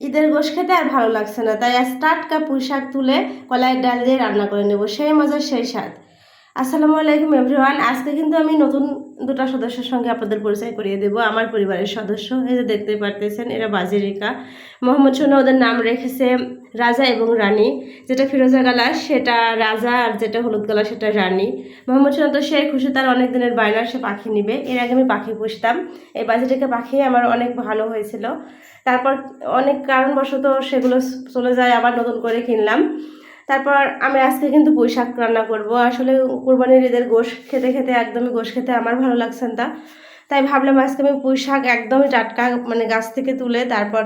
ঈদের গোশ খেতে আর ভালো লাগছে না। তাই আজ টাটকা পুঁই শাক তুলে কলাইয়ের ডাল দিয়ে রান্না করে নেব। সেই মজার সেই স্বাদ। আসসালামু আলাইকুম এভরিওয়ান আজকে কিন্তু আমি নতুন দুটো সদস্যের সঙ্গে আপনাদের পরিচয় করিয়ে দেব। আমার পরিবারের সদস্য, এই যে দেখতে পারতেছেন, এরা বাজি বাজিরিকা। মোহাম্মদ সোনা ওদের নাম রেখেছে রাজা এবং রানী। যেটা ফিরোজা গালা, সেটা রাজা, আর যেটা হলুদ গালা, সেটা রানী। মোহাম্মদ সোনা তো সেই খুশি, তার অনেক দিনের বায়না, সে পাখি নিবে। এর আগে আমি পাখি পুষতাম। এই বাজিরিকা পাখি আমার অনেক ভালো হয়েছিল। তারপর অনেক কারণবশত সেগুলো চলে যায়, আবার নতুন করে কিনলাম। তারপর আমি আজকে কিন্তু পুঁই শাক রান্না করব। আসলে কুরবানির ঈদের গোশ খেতে খেতে একদমই গোশ খেতে আমার ভালো লাগছে না। তাই ভাবলাম আজকে আমি পুঁই শাক একদমই টাটকা মানে গাছ থেকে তুলে তারপর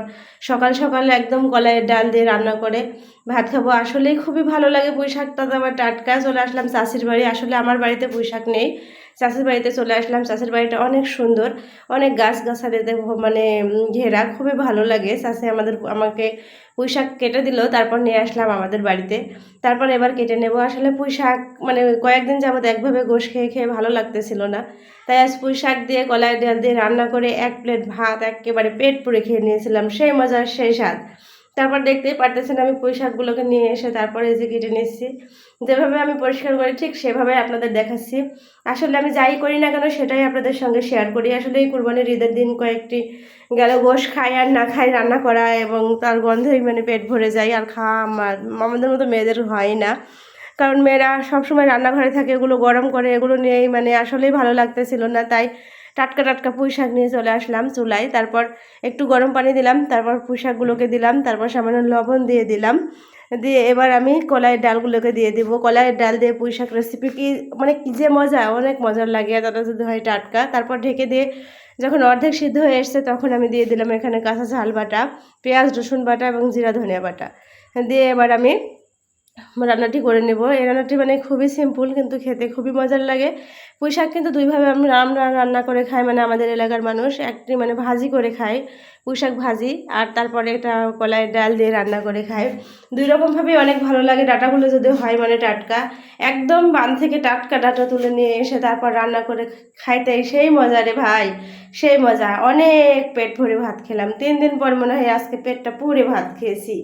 সকাল সকাল একদম গলায় ডাল দিয়ে রান্না করে ভাত খাব। আসলেই খুবই ভালো লাগে পুঁই শাকটা তো আবার টাটকা চলে আসলাম চাষির বাড়ি। আসলে আমার বাড়িতে পুঁই শাক নেই। চাষির বাড়িতে চলে আসলাম। চাষির বাড়িটা অনেক সুন্দর। অনেক গাছ গাছালিতে মানে ঘেরা। খুবই ভালো লাগে। চাষে আমাদের, আমাকে পুঁই শাক কেটে দিল, তারপর নিয়ে আসলাম আমাদের বাড়িতে। তারপর এবার কেটে নেব। আসলে পুঁই শাক মানে কয়েকদিন যাবত একভাবে গোশ খেয়ে খেয়ে ভালো লাগতেছিল না। তাই আজ পুঁই শাক দিয়ে, কলাই ডাল দিয়ে রান্না করে এক প্লেট ভাত একেবারে পেট পুড়ে খেয়ে নিয়েছিলাম। সেই মজার, সেই স্বাদ। তারপর দেখতেই পারতেছেন আমি পুঁই শাকগুলোকে নিয়ে এসে তারপরে যে কেটে নিচ্ছি। যেভাবে আমি পরিষ্কার করি ঠিক সেভাবে আপনাদের দেখাচ্ছি। আসলে আমি যাই করি না কেন সেটাই আপনাদের সঙ্গে শেয়ার করি। আসলে এই কুরবানির ঈদের দিন কয়েকটি গেল গোশ খাই আর না খাই রান্না করা এবং তার গন্ধে মানে পেট ভরে যায় আর খাওয়া আমার আমাদের মতো মেয়েদের হয় না। কারণ মেয়েরা সবসময় রান্নাঘরে থাকে, এগুলো গরম করে, এগুলো নিয়েই মানে আসলেই ভালো লাগতেছিল না, তাই টাটকা টাটকা পুঁই শাক নিয়ে চলে আসলাম চুলায়, তারপর একটু গরম পানি দিলাম, তারপর পুঁই শাকগুলোকে দিলাম, তারপর সামান্য লবণ দিয়ে দিলাম, দিয়ে এবার আমি কলাইয়ের ডালগুলোকে দিয়ে দিব, কলাইয়ের ডাল দিয়ে পুঁই শাক রেসিপি কি মানে কী যে মজা, অনেক মজার লাগে তাতে যদি হয় টাটকা, তারপর ঢেকে দিয়ে যখন অর্ধেক সিদ্ধ হয়ে এসছে তখন আমি দিয়ে দিলাম এখানে কাঁচা ঝাল বাটা, পেঁয়াজ রসুন বাটা এবং জিরা ধনিয়া বাটা, দিয়ে এবার আমি রান্নাটি করে নেব। এই রান্নাটি মানে খুবই সিম্পল কিন্তু খেতে খুবই মজার লাগে। পুঁই শাক কিন্তু দুইভাবে আমরা রান্না করে খাই মানে আমাদের এলাকার মানুষ একটি মানে ভাজি করে খায়। পুঁই শাক ভাজি আর তারপরে এটা কলাইয়ের ডাল দিয়ে রান্না করে খাই। দুই রকমভাবেই অনেক ভালো লাগে ডাটাগুলো যদি হয় মানে টাটকা। একদম বান থেকে টাটকা ডাটা তুলে নিয়ে এসে তারপর রান্না করে খাইতে সেই মজা রে ভাই, সেই মজা। অনেক পেট ভরে ভাত খেলাম। তিন দিন পর মনে হয় আজকে পেটটা পুরে ভাত খেয়েছি।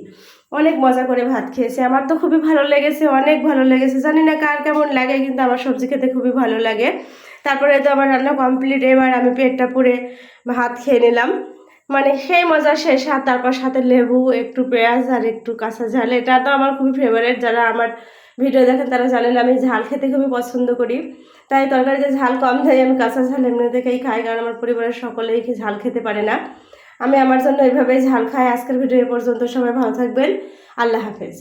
অনেক মজা করে ভাত খেয়েছি। আমার তো খুবই ভালো লেগেছে, অনেক ভালো লেগেছে। জানি না কার কেমন লাগে, কিন্তু আমার সবজি খেতে খুবই ভালো লাগে। তারপরে তো আমার রান্না কমপ্লিট এবার আমি পেটটা পুরে ভাত খেয়ে নিলাম। মানে সেই মজা শেষ, আর তারপর সাথে লেবু, একটু পেঁয়াজ আর একটু কাঁচা ঝাল। এটা তো আমার খুবই ফেভারেট যারা আমার ভিডিও দেখেন, তারা জানেন আমি ঝাল খেতে খুবই পছন্দ করি। তাই তরকারিতে ঝাল কম দেয়, আমি কাঁচা ঝাল এমনি থেকেই খাই, কারণ আমার পরিবারের সকলেই কি ঝাল খেতে পারে না। আমি আমার জন্য এইভাবেই ঝাল খাই। আজকের ভিডিও এ পর্যন্ত সবাই ভালো থাকবেন। আল্লাহ হাফেজ।